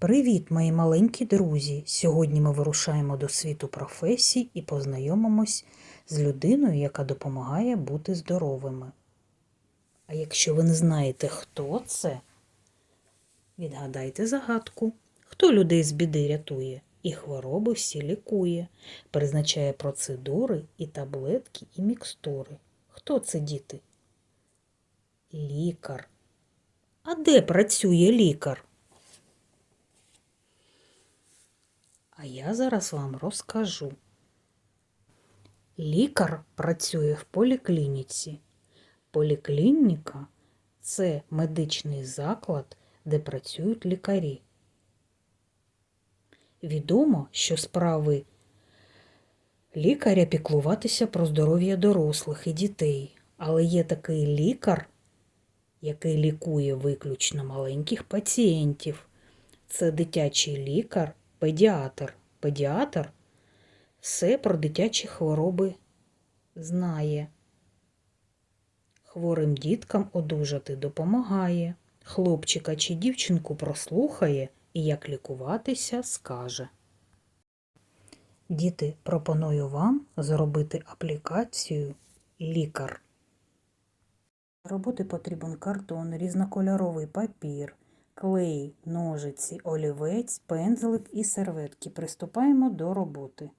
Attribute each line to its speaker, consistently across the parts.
Speaker 1: Привіт, мої маленькі друзі! Сьогодні ми вирушаємо до світу професій і познайомимось з людиною, яка допомагає бути здоровими. А якщо ви не знаєте, хто це, відгадайте загадку. Хто людей з біди рятує і хвороби всі лікує, призначає процедури і таблетки, і мікстури. Хто це, діти? Лікар. А де працює лікар? А я зараз вам розкажу. Лікар працює в поліклініці. Поліклініка це медичний заклад, де працюють лікарі. Відомо, що справи лікаря піклуватися про здоров'я дорослих і дітей, але є такий лікар, який лікує виключно маленьких пацієнтів. Це дитячий лікар, педіатр. Педіатр все про дитячі хвороби знає. Хворим діткам одужати допомагає, хлопчика чи дівчинку прослухає і як лікуватися скаже. Діти, пропоную вам зробити аплікацію лікар. Роботи потрібен картон, різнокольоровий папір, клей, ножиці, олівець, пензлик і серветки. Приступаємо до роботи.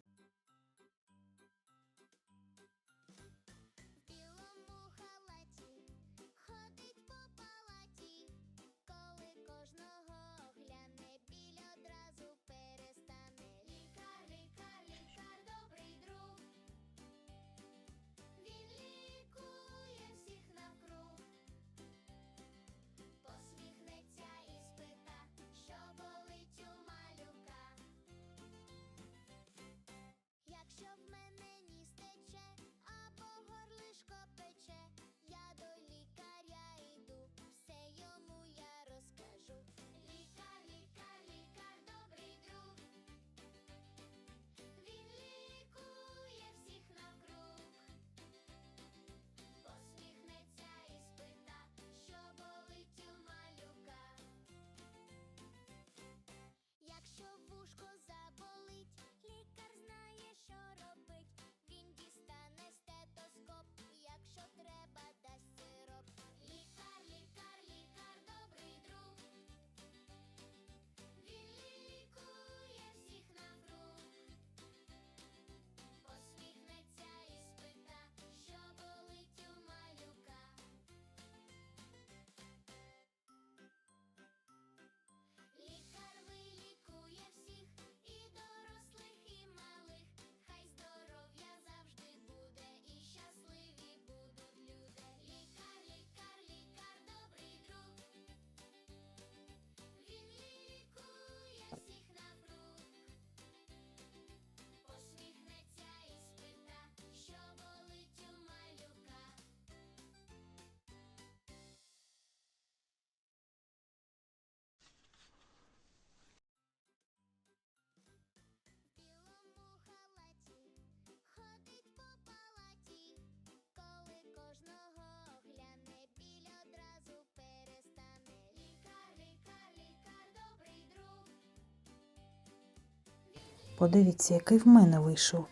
Speaker 1: Подивіться, який в мене вийшов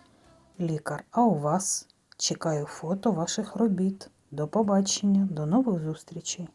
Speaker 1: лікар. А у вас чекаю фото ваших робіт. До побачення, до нових зустрічей!